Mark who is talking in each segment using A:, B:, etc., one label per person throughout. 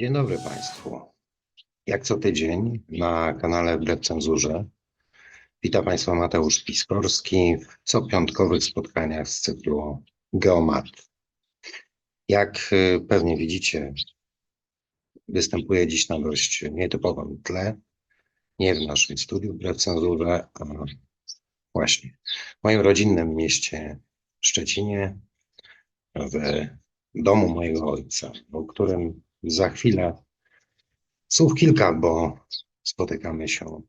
A: Dzień dobry Państwu. Jak co tydzień na kanale Wbrew Cenzurze witam Państwa Mateusz Piskorski w copiątkowych spotkaniach z cyklu Geomat. Jak y, pewnie widzicie, występuję dziś na dość nietypowym tle, nie w naszym studiu Wbrew Cenzurze, a właśnie w moim rodzinnym mieście Szczecinie, w domu mojego ojca, o którym za chwilę słów kilka, bo spotykamy się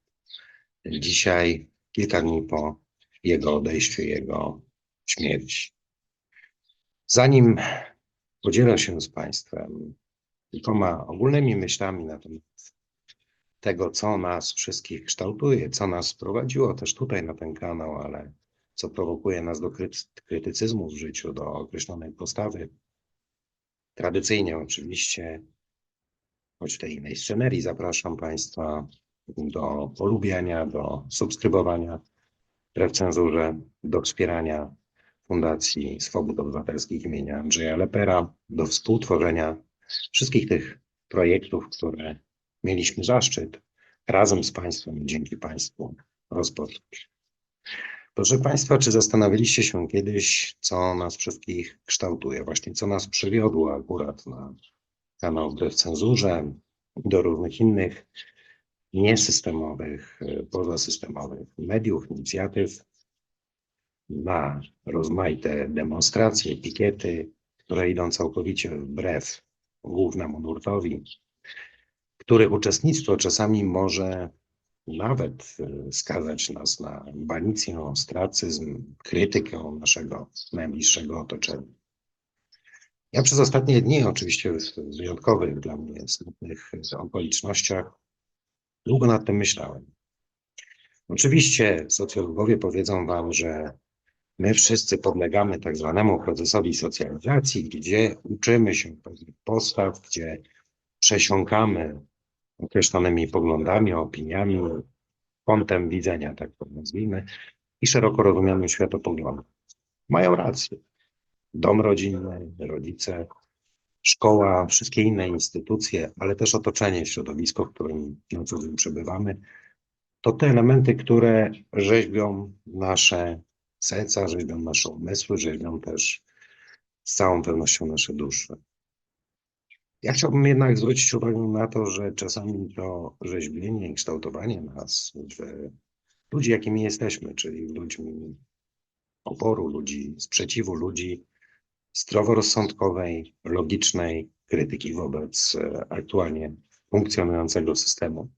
A: dzisiaj, kilka dni po jego odejściu, jego śmierci. Zanim podzielę się z Państwem kilkoma ogólnymi myślami na temat tego, co nas wszystkich kształtuje, co nas prowadziło też tutaj na ten kanał, ale co prowokuje nas do kryty- krytycyzmu w życiu, do określonej postawy. Tradycyjnie oczywiście, choć w tej innej scenerii, zapraszam Państwa do polubiania, do subskrybowania wbrew cenzurze, do wspierania Fundacji Swobód Obywatelskich imienia Andrzeja Lepera, do współtworzenia wszystkich tych projektów, które mieliśmy zaszczyt razem z Państwem, dzięki Państwu rozpocząć. Proszę Państwa, czy zastanawialiście się kiedyś, co nas wszystkich kształtuje? Właśnie co nas przywiodło akurat na kanał Wbrew Cenzurze, do różnych innych niesystemowych, e, pozasystemowych mediów, inicjatyw, na rozmaite demonstracje, pikiety, które idą całkowicie wbrew głównemu nurtowi, których uczestnictwo czasami może nawet e, skazać nas na banicję, ostracyzm, krytykę naszego najbliższego otoczenia. Ja przez ostatnie dni, oczywiście w wyjątkowych dla mnie smutnych okolicznościach, długo nad tym myślałem. Oczywiście socjologowie powiedzą Wam, że my wszyscy podlegamy tak zwanemu procesowi socjalizacji, gdzie uczymy się pewnych postaw, gdzie przesiąkamy określonymi poglądami, opiniami, kątem widzenia, tak to nazwijmy, i szeroko rozumianym światopoglądem. Mają rację. Dom rodzinny, rodzice, szkoła, wszystkie inne instytucje, ale też otoczenie, środowisko, w którym na co dzień przebywamy, to te elementy, które rzeźbią nasze serca, rzeźbią nasze umysły, rzeźbią też z całą pewnością nasze dusze. Ja chciałbym jednak zwrócić uwagę na to, że czasami to rzeźbienie i kształtowanie nas w ludzi, jakimi jesteśmy, czyli ludźmi oporu, ludzi sprzeciwu, ludzi zdroworozsądkowej, logicznej krytyki wobec e, aktualnie funkcjonującego systemu.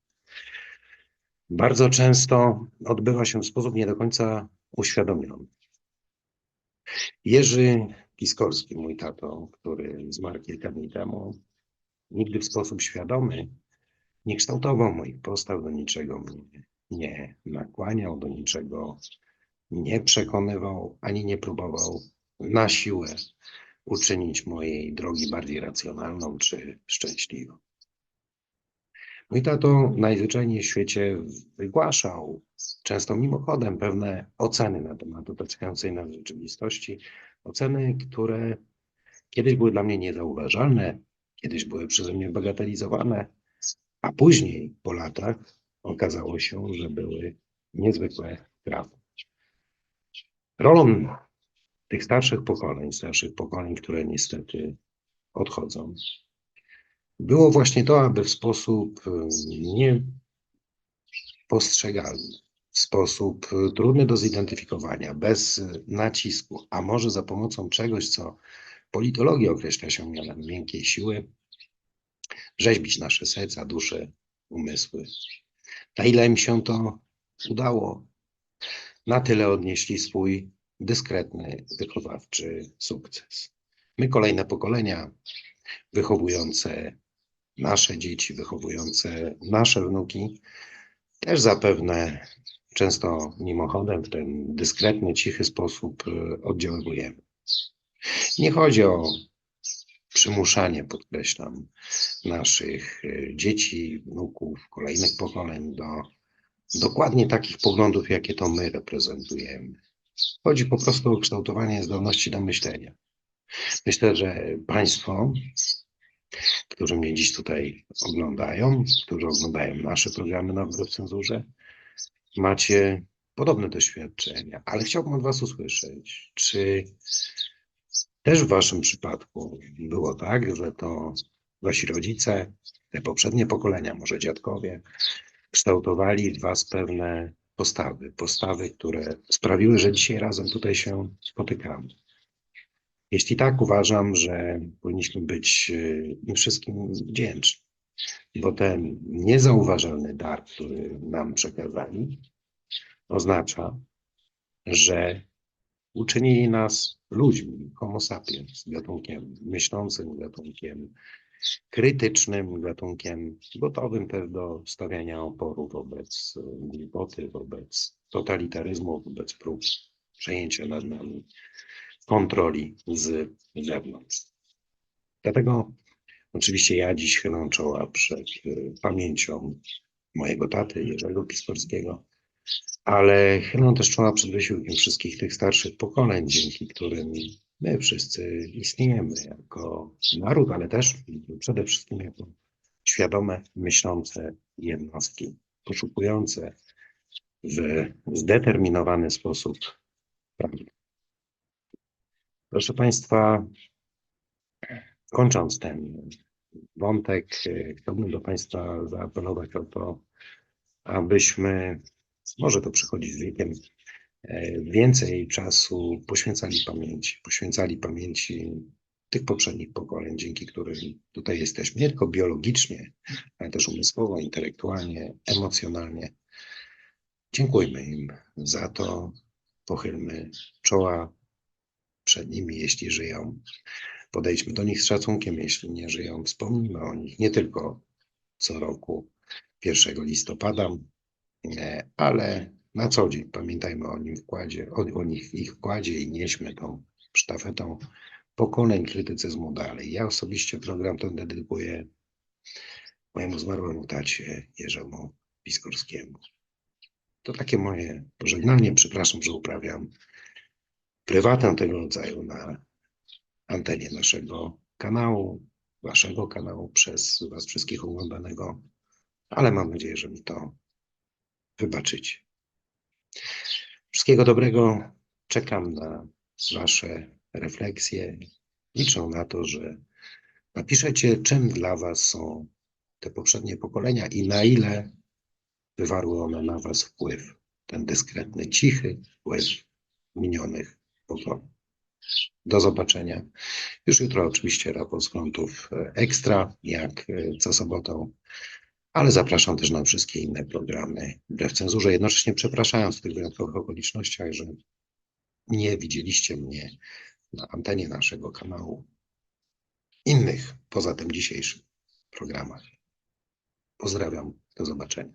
A: Bardzo często odbywa się w sposób nie do końca uświadomiony. Jerzy Piskorski, mój tato, który zmarł kilka dni temu, nigdy w sposób świadomy nie kształtował moich postaw, do niczego mnie nie nakłaniał, do niczego nie przekonywał, ani nie próbował na siłę uczynić mojej drogi bardziej racjonalną czy szczęśliwą. Mój tato najzwyczajniej w świecie wygłaszał, często mimochodem, pewne oceny na temat otaczającej nas rzeczywistości. Oceny, które kiedyś były dla mnie niezauważalne, kiedyś były przeze mnie bagatelizowane, a później po latach okazało się, że były niezwykle trafne. Rolą tych starszych pokoleń, starszych pokoleń, które niestety odchodzą, było właśnie to, aby w sposób niepostrzegalny, w sposób trudny do zidentyfikowania, bez nacisku, a może za pomocą czegoś, co politologii określa się mianem miękkiej siły, rzeźbić nasze serca, dusze, umysły. Na ile im się to udało, na tyle odnieśli swój dyskretny, wychowawczy sukces. My, kolejne pokolenia, wychowujące nasze dzieci, wychowujące nasze wnuki, też zapewne często mimochodem w ten dyskretny, cichy sposób y, oddziaływujemy. Nie chodzi o przymuszanie, podkreślam, naszych y, dzieci, wnuków, kolejnych pokoleń do dokładnie takich poglądów, jakie to my reprezentujemy. Chodzi po prostu o kształtowanie zdolności do myślenia. Myślę, że Państwo którzy mnie dziś tutaj oglądają, którzy oglądają nasze programy na Wbrew Cenzurze, macie podobne doświadczenia, ale chciałbym od Was usłyszeć, czy też w Waszym przypadku było tak, że to Wasi rodzice, te poprzednie pokolenia, może dziadkowie, kształtowali w Was pewne postawy, postawy, które sprawiły, że dzisiaj razem tutaj się spotykamy. Jeśli tak, uważam, że powinniśmy być y, im wszystkim wdzięczni, bo ten niezauważalny dar, który nam przekazali, oznacza, że uczynili nas ludźmi, homo sapiens, gatunkiem myślącym, gatunkiem krytycznym, gatunkiem gotowym też do stawiania oporu wobec y, głupoty, wobec totalitaryzmu, wobec prób przejęcia nad nami kontroli z zewnątrz. Dlatego oczywiście ja dziś chylę czoła przed y, pamięcią mojego taty Jerzego Piskorskiego, ale chylę też czoła przed wysiłkiem wszystkich tych starszych pokoleń, dzięki którym my wszyscy istniejemy jako naród, ale też przede wszystkim jako świadome, myślące jednostki, poszukujące w zdeterminowany sposób prawdy. Proszę Państwa, kończąc ten wątek, chciałbym do Państwa zaapelować o to, abyśmy, może to przychodzi z wiekiem, e, więcej czasu poświęcali pamięci, poświęcali pamięci tych poprzednich pokoleń, dzięki którym tutaj jesteśmy, nie tylko biologicznie, ale też umysłowo, intelektualnie, emocjonalnie. Dziękujmy im za to, pochylmy czoła przed nimi, jeśli żyją. Podejdźmy do nich z szacunkiem, jeśli nie żyją. Wspomnijmy o nich nie tylko co roku 1 listopada, ale na co dzień pamiętajmy o nim wkładzie, o, o nich, ich wkładzie i nieśmy tą sztafetą pokoleń krytycyzmu dalej. Ja osobiście program ten dedykuję mojemu zmarłemu tacie Jerzemu Piskorskiemu. To takie moje pożegnanie. Przepraszam, że uprawiam prywatę tego rodzaju na antenie naszego kanału, waszego kanału, przez was wszystkich oglądanego, ale mam nadzieję, że mi to wybaczycie. Wszystkiego dobrego. Czekam na wasze refleksje. Liczę na to, że napiszecie, czym dla was są te poprzednie pokolenia i na ile wywarły one na was wpływ. Ten dyskretny, cichy wpływ minionych pokoleń. Do zobaczenia. Już jutro oczywiście raport z gruntów e, ekstra, jak e, co sobotą, ale zapraszam też na wszystkie inne programy wbrew cenzurze, jednocześnie przepraszając w tych wyjątkowych okolicznościach, że nie widzieliście mnie na antenie naszego kanału innych poza tym dzisiejszym programach. Pozdrawiam, do zobaczenia.